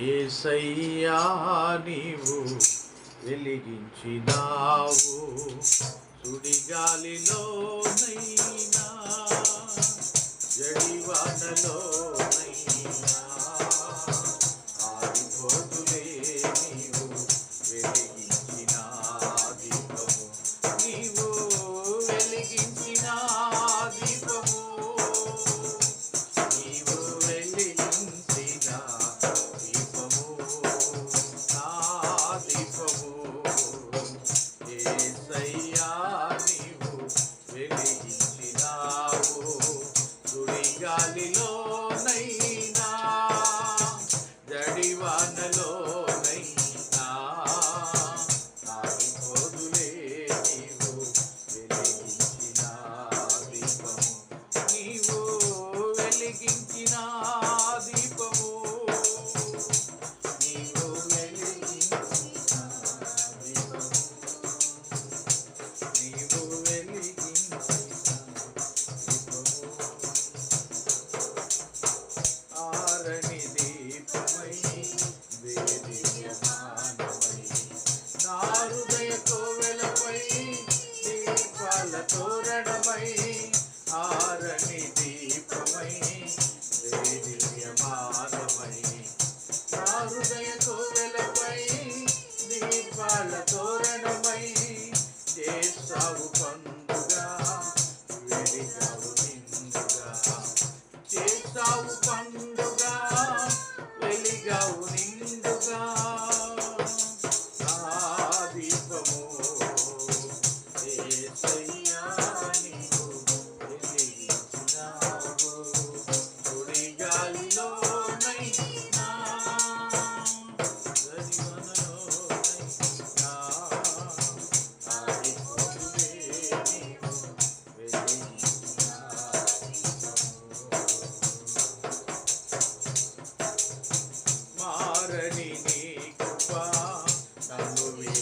ఏసయ్యా నీవు వెలిగించినావు. సుడిగాలిలోనైనా దీపమై ఆరణి దీపమై వేదిల్య మారమై హృదయ కోవెలపై దీపాల తోరణమై చేసావు పండుగా వెలిగావు నిండుగా. చేసావు పండుగ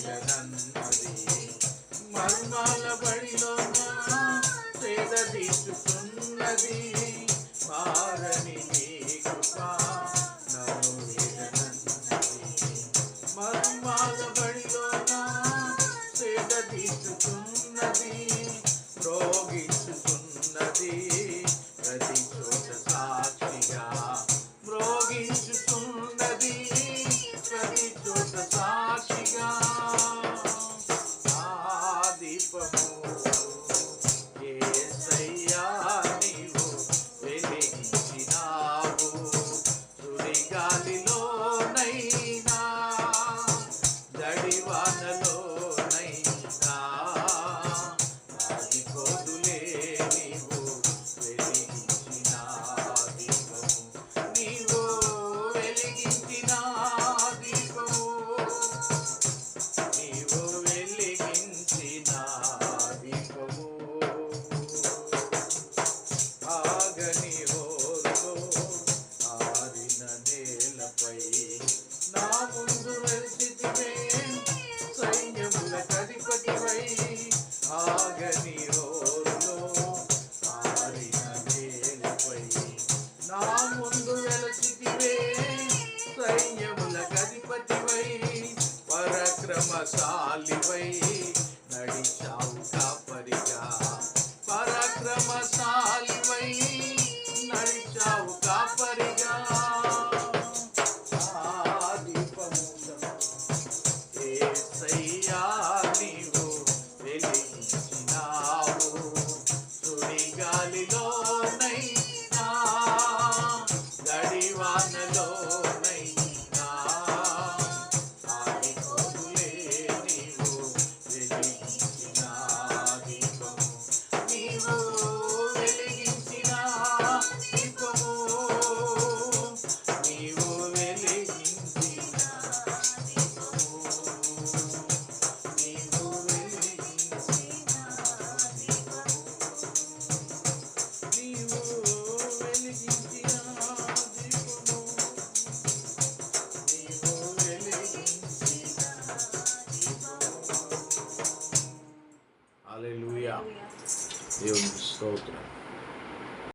శరణన్నది మర్మాల బడిలోన పేద తీసుకున్నది మారని నీ కృప నన్ను ఎదనన్నది మర్మాల బడిలోన పేద తీసుకున్నది రోగి ಬೆಳಗಿ south. Deus nos outra.